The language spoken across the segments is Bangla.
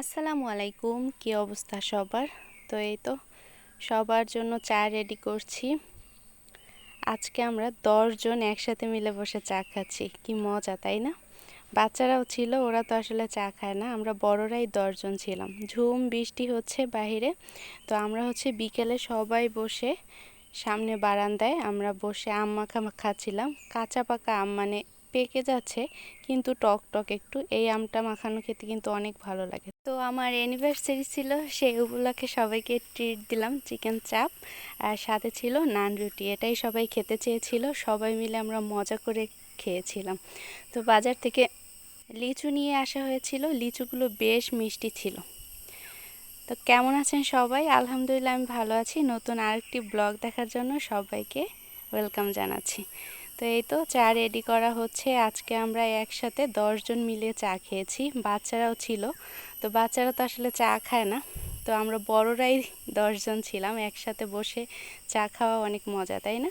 আসসালামু আলাইকুম, কি অবস্থা সবার? তো এই তো, সবার জন্য চা রেডি করছি। আজকে আমরা দশজন একসাথে মিলে বসে চা খাচ্ছি, কি মজা, তাই না? বাচ্চারাও ছিল, ওরা তো আসলে চা খায় না, আমরা বড়রাই দশজন ছিলাম। ঝুম, বৃষ্টি হচ্ছে বাহিরে, তো আমরা হচ্ছে বিকেলে সবাই বসে সামনে বারান্দায় আমরা বসে আম মাখা খাচ্ছিলাম। কাঁচা পাকা আম মানে পেকে যাচ্ছে, কিন্তু টক টক একটু। এই আমটা মাখানো খেতে কিন্তু অনেক ভালো লাগে। তো আমার অ্যানিভার্সারি ছিল, সেই উপলক্ষে সবাইকে ট্রিট দিলাম চিকেন চাপ আর সাথে ছিল নান রুটি। এটাই সবাই খেতে চেয়েছিল, সবাই মিলে আমরা মজা করে খেয়েছিলাম। তো বাজার থেকে লিচু নিয়ে আসা হয়েছিল, লিচুগুলো বেশ মিষ্টি ছিল। তো কেমন আছেন সবাই? আলহামদুলিল্লাহ, আমি ভালো আছি। নতুন আরেকটি ব্লগ দেখার জন্য সবাইকে ওয়েলকাম জানাচ্ছি। তো এই তো চা রেডি করা হচ্ছে। আজকে আমরা একসাথে দশজন মিলে চা খেয়েছি। বাচ্চারাও ছিল। তো বাচ্চারা তো আসলে চা খায় না। তো আমরা বড়রাই দশজন ছিলাম। একসাথে বসে চা খাওয়া অনেক মজা, তাই না?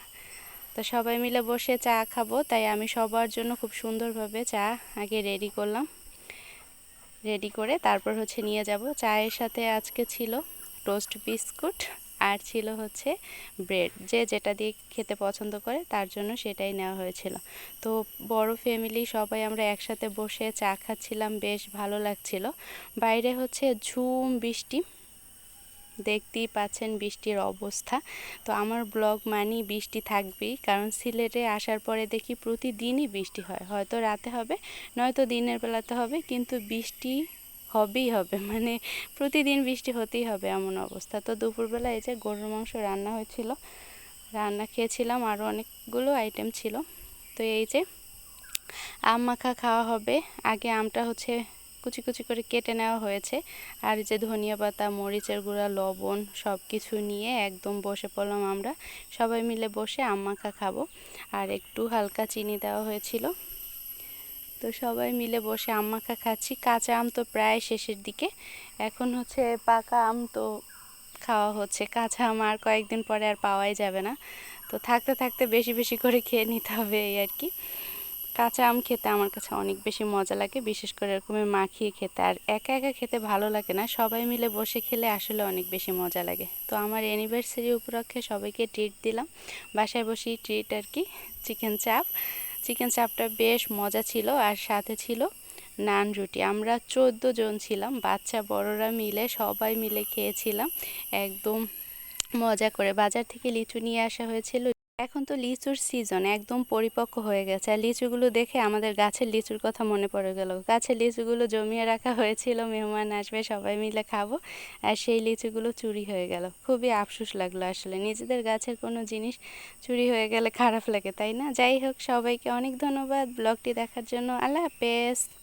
তো সবাই মিলে বসে চা খাব। তাই আমি সবার জন্য খুব সুন্দরভাবে চা আগে রেডি করলাম। রেডি করে তারপর হচ্ছে নিয়ে যাব। চায়ের সাথে আজকে ছিল টোস্ট বিস্কুট আর ছিল হচ্ছে ব্রেড। যে যেটা দিয়ে খেতে পছন্দ করে তার জন্য সেটাই নেওয়া হয়েছিল। তো বড় ফ্যামিলি সবাই আমরা একসাথে বসে চা খাচ্ছিলাম, বেশ ভালো লাগছিল। বাইরে হচ্ছে ঝুম বৃষ্টি। দেখতেই পাচ্ছেন বৃষ্টির অবস্থা। তো আমার ব্লগ মানি বৃষ্টি থাকবেই, কারণ সিলেটে আসার পরে দেখি প্রতিদিনই বৃষ্টি হয়। হয়তো রাতে হবে, নয়তো দিনের বেলাতে হবে, কিন্তু বৃষ্টি হবেই হবে। মানে প্রতিদিন বৃষ্টি হতেই হবে এমন অবস্থা। তো দুপুরবেলা এই যে গরুর মাংস রান্না হয়েছিল, রান্না খেয়েছিলাম আরও অনেকগুলো আইটেম ছিল। তো এই যে আম মাখা খাওয়া হবে। আগে আমটা হচ্ছে কুচি কুচি করে কেটে নেওয়া হয়েছে। আর যে ধনিয়া পাতা, মরিচের গুঁড়া, লবণ সব কিছু নিয়ে একদম বসে পড়লাম আমরা। সবাই মিলে বসে আম মাখা খাব। আর একটু হালকা চিনি দেওয়া হয়েছিল। তো সবাই মিলে বসে আম মাখা খাচ্ছি। কাঁচা আম তো প্রায় শেষের দিকে। এখন হচ্ছে পাকা আম তো খাওয়া হচ্ছে। কাঁচা আম আর কয়েকদিন পরে আর পাওয়াই যাবে না। তো থাকতে থাকতে বেশি বেশি করে খেয়ে নিতে হবে এই আর কি। কাঁচা আম খেতে আমার কাছে অনেক বেশি মজা লাগে। বিশেষ করে এরকমের মাখিয়ে খেতে। আর একা একা খেতে ভালো লাগে না। সবাই মিলে বসে খেলে আসলে অনেক বেশি মজা লাগে। তো আমার অ্যানিভার্সারি উপলক্ষে সবাইকে ট্রিট দিলাম। বাসায় বসেই ট্রিট আর কি। চিকেন চাপ চিকেন চাপটা বেশ মজা ছিল আর সাথে ছিল নান রুটি। আমরা চোদ্দ জন ছিলাম, বাচ্চা বড়রা মিলে সবাই মিলে খেয়েছিলাম। একদম মজা করে। বাজার থেকে লিচু নিয়ে আসা হয়েছিল এখন তো লিচুর সিজন একদম পরিপক্ক হয়ে গেছে। আর লিচুগুলো দেখে আমাদের গাছের লিচুর কথা মনে পড়ে গেল। গাছের লিচুগুলো জমিয়ে রাখা হয়েছিল, মেহমান আসবে, সবাই মিলে খাব। আর সেই লিচুগুলো চুরি হয়ে গেল। খুবই আফসোস লাগল আসলে। নিজেদের গাছের কোনো জিনিস চুরি হয়ে গেলে খারাপ লাগে, তাই না? যাই হোক, সবাইকে অনেক ধন্যবাদ। ব্লগটি দেখার জন্য আল্লাহ হাফেজ।